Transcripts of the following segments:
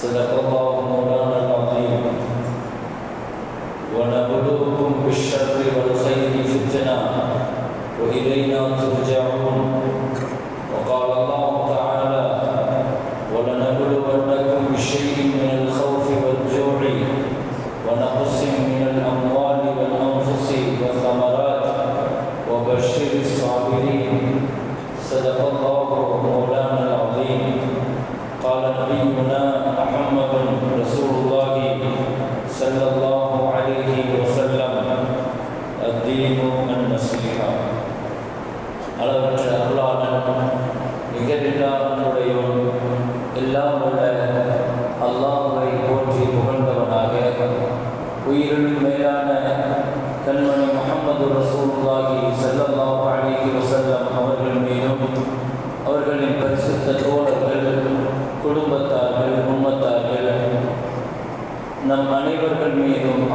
Сыдакова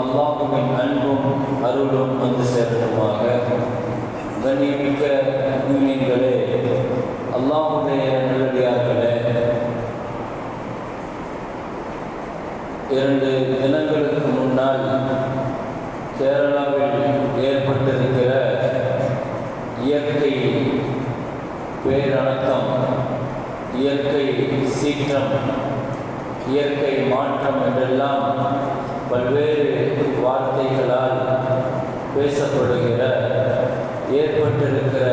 அல்லாஹுவின் அன்பும் அருளும் வந்து சேரட்டுமாக. கண்ணியமிக்க மீன்களே அல்லாஹுடைய வார்த்தைகளால் பேசப்படுகிற ஏற்பட்டிருக்கிற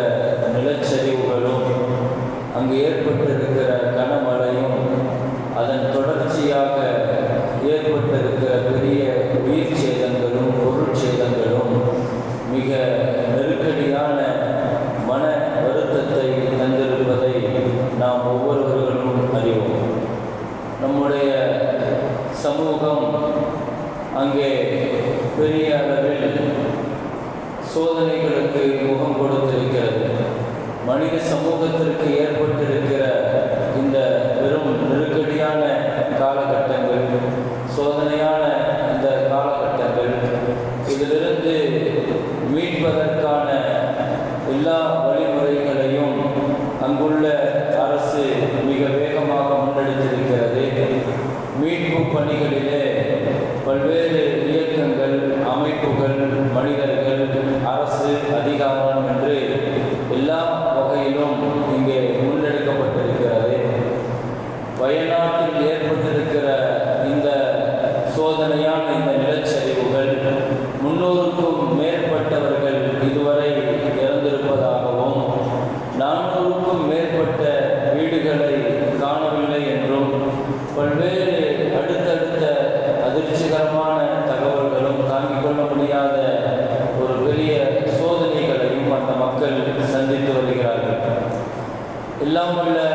اللهم لا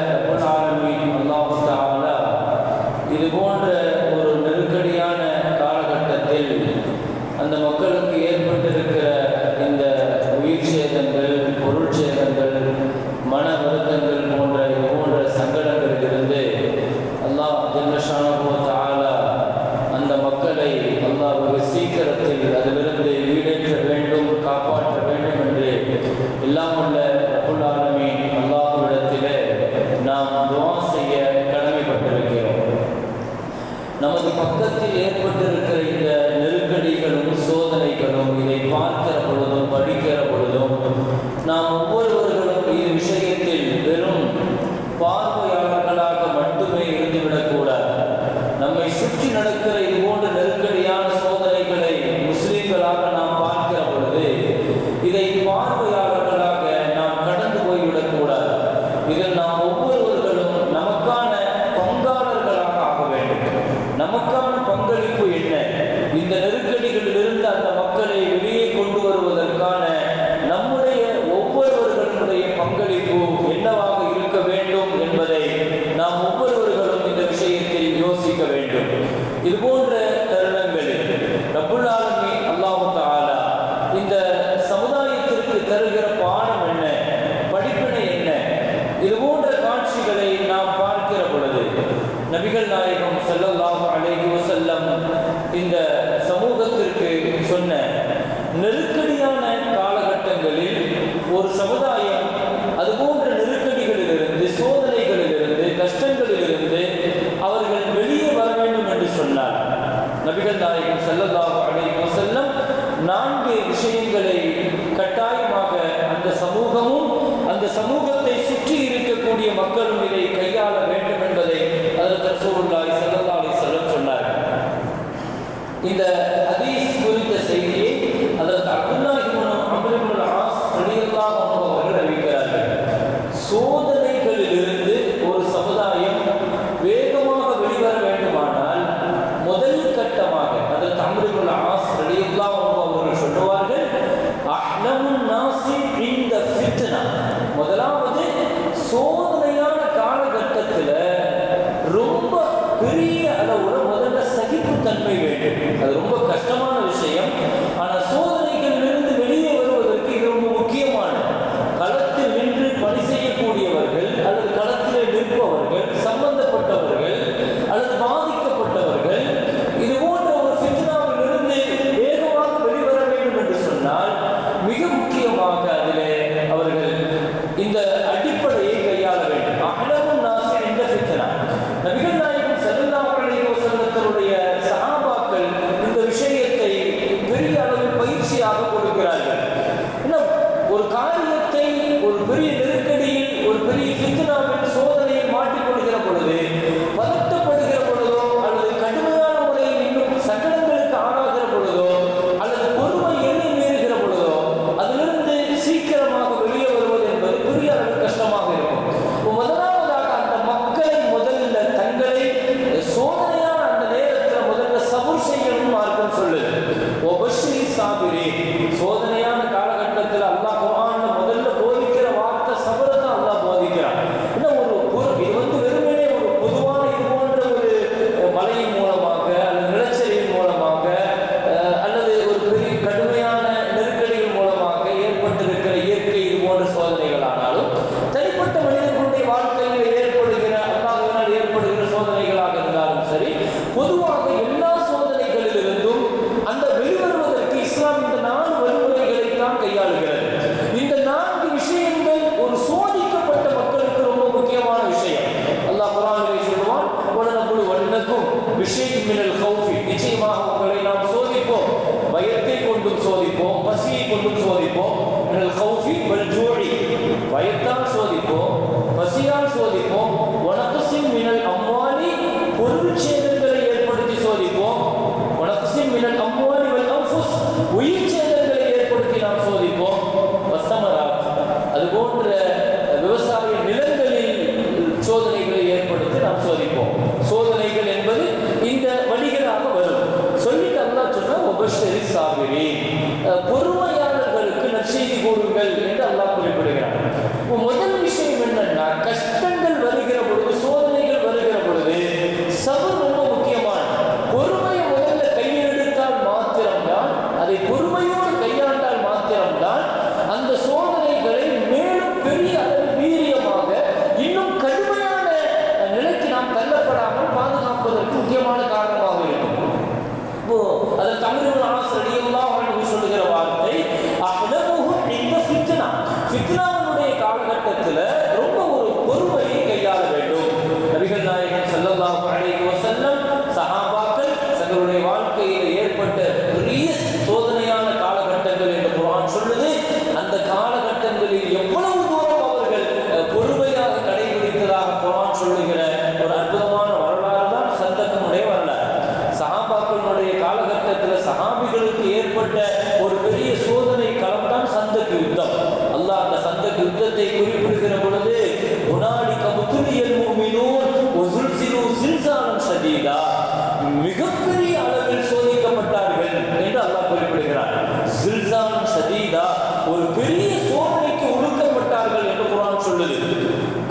ஒரு பெரிய சோதனைக்கு உடுக்கப்பட்டார்கள் என்று குரான் சொல்லுது.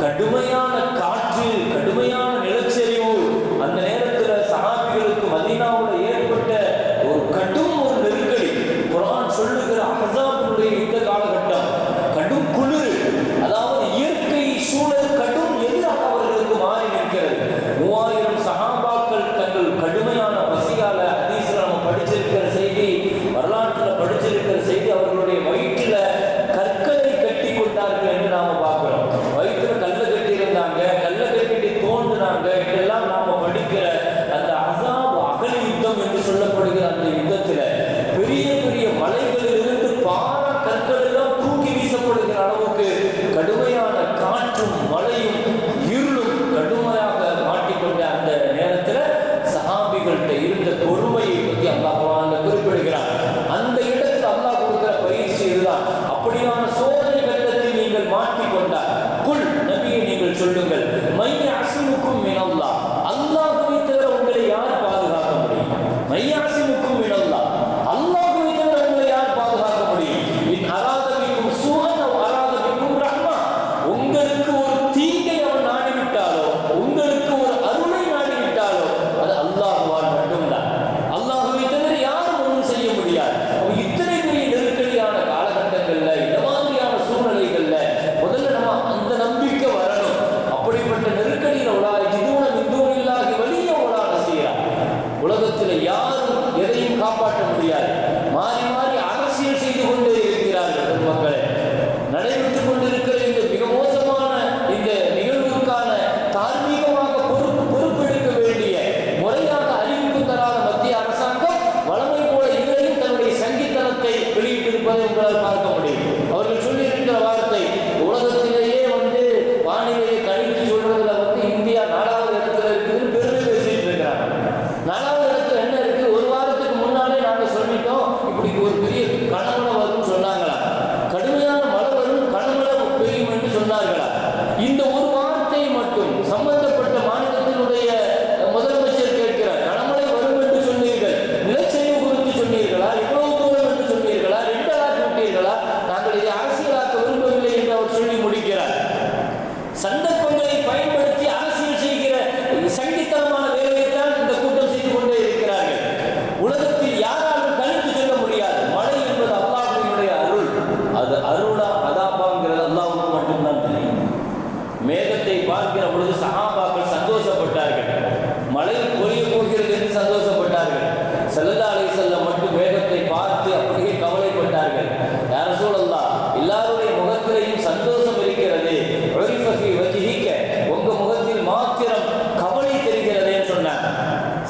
கடுமையான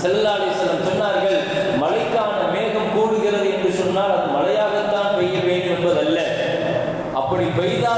செல்லாடி செல்லம் சொன்னார்கள் மழைக்கான மேகம் கூடுகிறது என்று சொன்னால் அது மழையாகத்தான் பெய்ய வேண்டும் என்பதல்ல. அப்படி பெய்தால்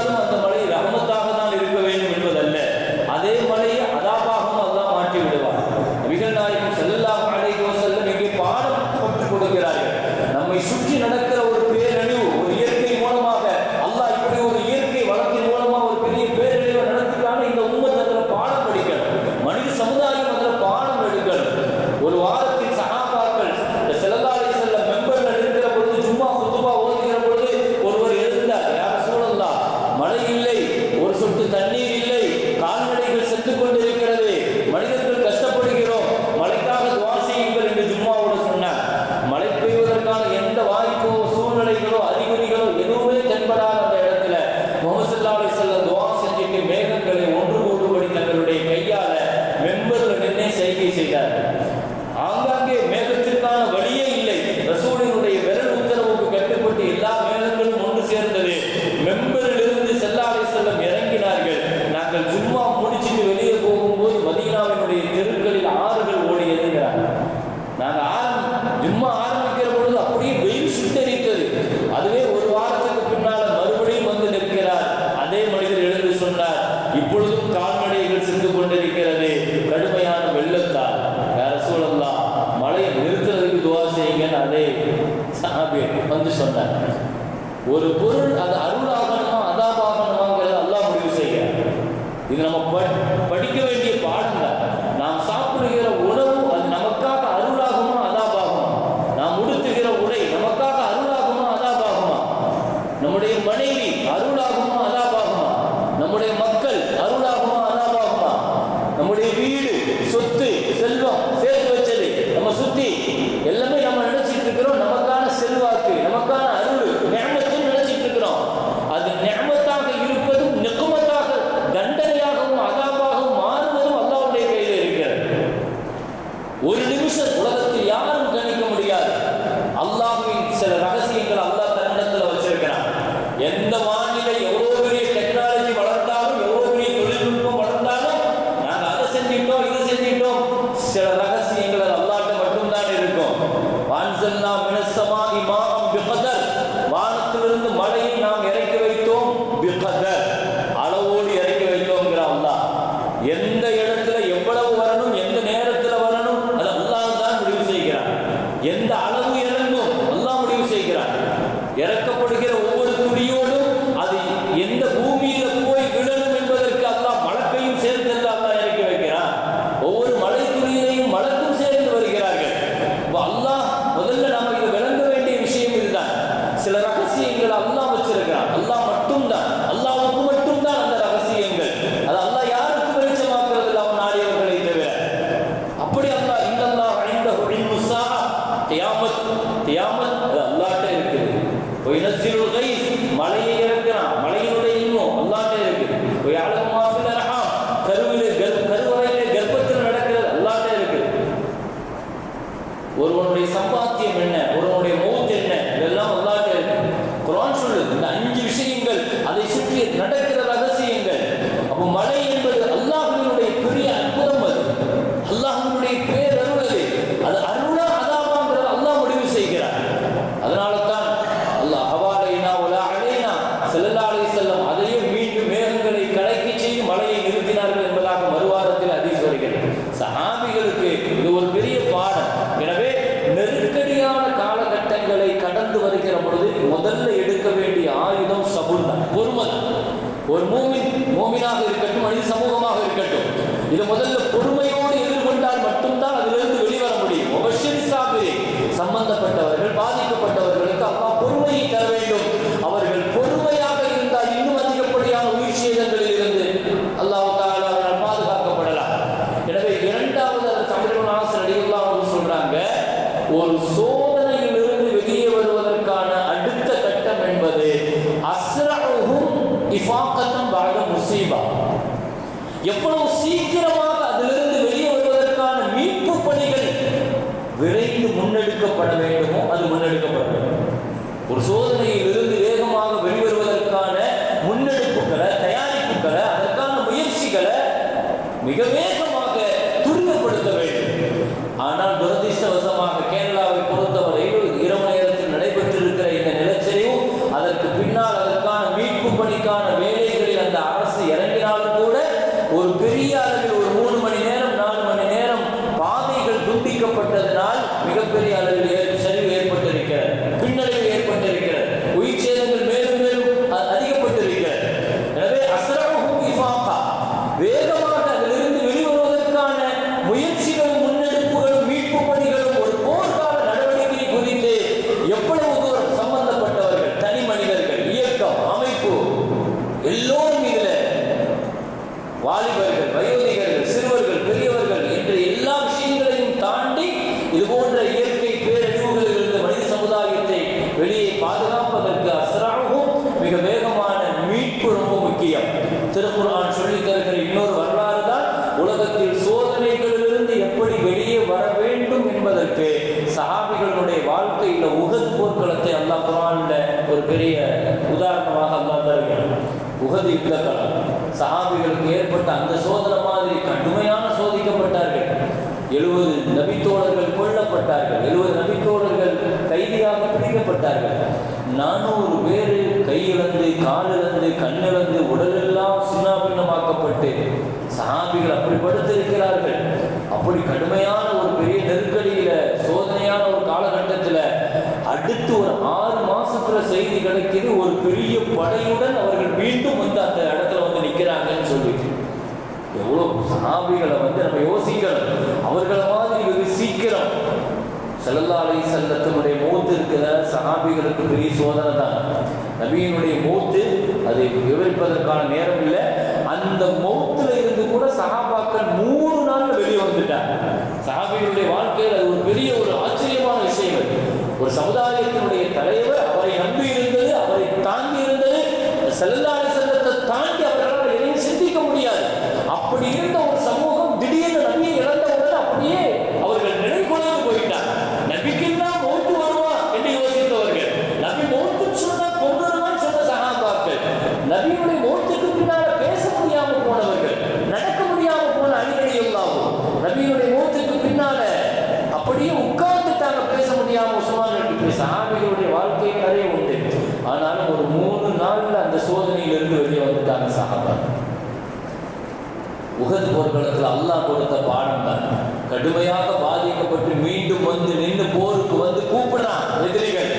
முடியாது சாபி வந்து சொன்னார் ஒரு பொருள் அது அருளாக அலை செல்லம் அதையும் மீண்டும் மேகங்களை கலக்கி செய்து மழையை நிறுத்தினார்கள் என்பதாக மறுவாரத்தில் அதிகம் வருகிறது. சஹாபிகளுக்கு இது ஒரு பெரிய பாடம். எனவே நெருக்கடியான காலகட்டங்களை கடந்து வருகிற பொழுது முதல்ல எடுக்க வேண்டிய ஆயுதம் சபுன் பொறுமை. ஒரு மூமின் மூமினாக இருக்கட்டும் மனித சமூகமாக இருக்கட்டும். இது முதல்ல முசீபா எவ்வளவு சீக்கிரமாக அதிலிருந்து வெளியே வருவதற்கான மீட்பு பணிகள் விரைந்து முன்னெடுக்கப்பட வேண்டுமோ அது முன்னெடுக்கப்பட வேண்டும். ஒரு சோதனையில் இருந்து வேகமாக வெளிவருவதற்கான முன்னெடுப்புகளை தயாரிப்புகளை அதற்கான முயற்சிகளை மிகவே எழுபது நபித்தோழர்கள் கொல்லப்பட்டார்கள். எழுபது நபித்தோழர்கள் கைதியாக பிடிக்கப்பட்டார்கள். நானூறு பேர் கையிழந்து காலிழந்து கண்ணிழந்து உடலெல்லாம் சின்னாபின்னமாக்கப்பட்டு சஹாபிகள் அப்படி படுத்திருக்கிறார்கள் அப்படி கடுமையான ஒரு பெரிய நெருக்கடியில சோதனையான ஒரு காலகட்டத்தில் அடுத்து ஒரு ஆறு மாசத்துல செய்தி கிடைக்குது. ஒரு பெரிய படையுடன் அவர்கள் மீண்டும் வந்து அந்த இடத்துல வந்து நிற்கிறாங்கன்னு சொல்லிட்டு. எவ்வளோ சஹாபிகளை வந்து நம்ம யோசிக்கணும். அவர்களை மாதிரி வெகு சீக்கிரம். செல்லல்லா செல்லத்தினுடைய மூத்து இருக்கிற சஹாபிகளுக்கு பெரிய சோதனை தான். நபியினுடைய மூத்து அதை விவரிப்பதற்கான நேரம் இல்லை. அந்த மௌத்துல இருந்து கூட சஹாபாக்கள் மூணு நாள் வெளியே வந்துட்டாங்க. சஹாபிகளுடைய வாழ்க்கையில் அது ஒரு பெரிய ஒரு ஆச்சரியமான விஷயம் ஒரு சமுதாய கொடுத்த பாடம் தான். கடுமையாக பாதிக்கப்பட்டு மீண்டும் வந்து நின்று போருக்கு வந்து கூப்பிடுறான். எதிரிகள்.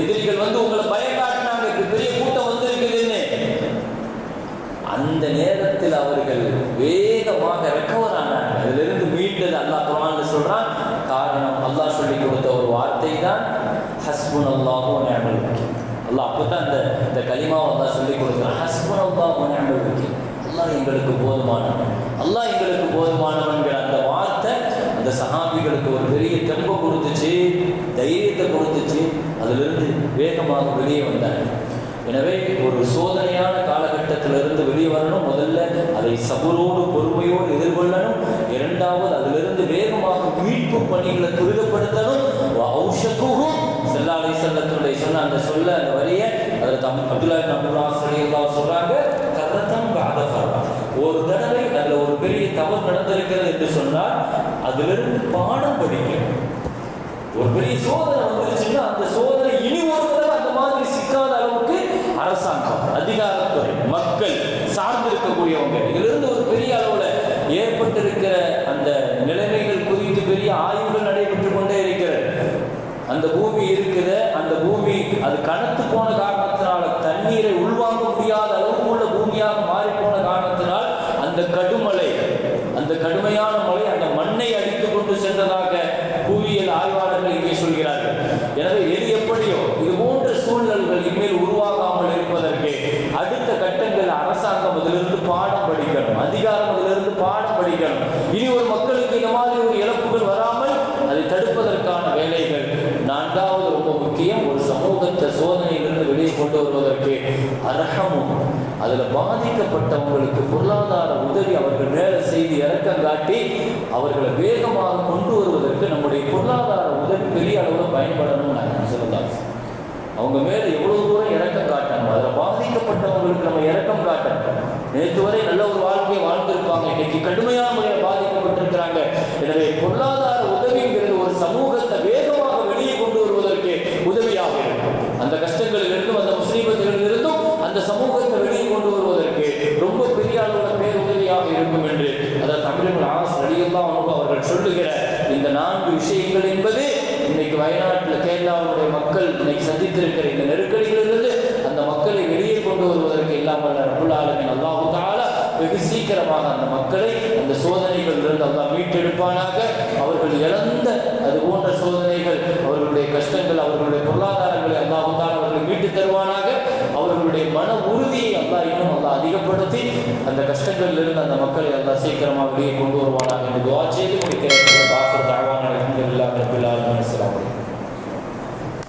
எதிரிகள் வந்து உங்களை பயங்காட்டினாங்க பெரிய கூட்டம் வந்து இருக்குதுன்னு அந்த நேரத்தில் அவர்கள் வேகமாக ரெக்கவர் ஆனாங்க அதிலிருந்து மீண்டது அல்லாஹ் குரான் சொல்றான். காரணம் அல்லாஹ் சொல்லி கொடுத்த ஒரு வார்த்தை தான் ஹஸ்புன் அல்லாஹு நிஅமல் அப்போ அல்லாஹ் அப்பதான் இந்த இந்த கலிமாவை அல்லா சொல்லி கொடுக்குறான். ஹஸ்பன் அல்லா நிஅமல் அல்லா அல்லாஹ் எங்களுக்கு போதுமானவன். அல்லாஹ் எங்களுக்கு போதுமானவன்கிற அந்த வார்த்தை அந்த சஹாபிகளுக்கு ஒரு பெரிய தெம்பை கொடுத்துச்சு தைரியத்தை கொடுத்துச்சு. அதிலிருந்து வேகமாக வெளியே வந்தாங்க எனவே ஒரு சோதனையான காலகட்டத்திலிருந்து வெளியே வரணும். முதல்ல அதை சபரோடு பொறுமையோடு எதிர்கொள்ளணும். இரண்டாவது அதிலிருந்து வேகமாக மீட்பு பணிகளை துரிதப்படுத்தணும். ஔஷகுகும் சில்லாடை செல்லத்துடைய சொன்ன அந்த சொல்ல அந்த வரிய அதில் தம் அப்துல்லா நம்புராசிரியர்களா சொல்றாங்க கரத்தம் பாதஃபரா ஒரு தடவை அதில் ஒரு பெரிய தவறு நடந்திருக்கிறது என்று சொன்னால் அதிலிருந்து பாடம் படிக்கும் ஒரு பெரிய சோதனை வந்துருச்சுன்னா அந்த சோதனை இனி ஒரு தடவை அந்த மாதிரி சிக்காத அளவுக்கு அரசாங்கம் அதிகாரத்துறை மக்கள் சார்ந்திருக்கக்கூடியவங்க இதிலிருந்து ஒரு பெரிய அளவில் ஏற்பட்டிருக்கிற அந்த நிலைமைகள் குறித்து பெரிய ஆய்வுகள் நடைபெற்று கொண்டே இருக்கிறது. அந்த பூமி இருக்குது அந்த பூமி அது கணத்து போன காரணத்தினால தண்ணீரை உள்வாங்க முடியாத அளவுக்கு உள்ள பூமியாக மாறி போன காரணத்தினால் அந்த கடுமலை அந்த கடுமையான அதில் பாதிக்கப்பட்டவங்களுக்கு பொருளாதார உதவி அவர்கள் மேலே செய்து இறக்கம் காட்டி அவர்களை வேகமாக கொண்டு வருவதற்கு நம்முடைய பொருளாதார உதவி பெரிய அளவில் பயன்படணும்னு நான் சொல்லலாம் அவங்க மேலே எவ்வளோ தூரம் இறக்கம் காட்டணும் அதில் பாதிக்கப்பட்டவங்களுக்கு நம்ம இறக்கம் காட்டணும். நேற்று வரை நல்ல ஒரு வாழ்க்கையை வாழ்ந்திருப்பாங்க. இன்னைக்கு கடுமையான முறையில் பாதிக்கப்பட்டிருக்கிறாங்க. எனவே பொருளாதார உதவிங்கிறது ஒரு சமூகத்தை வேகம்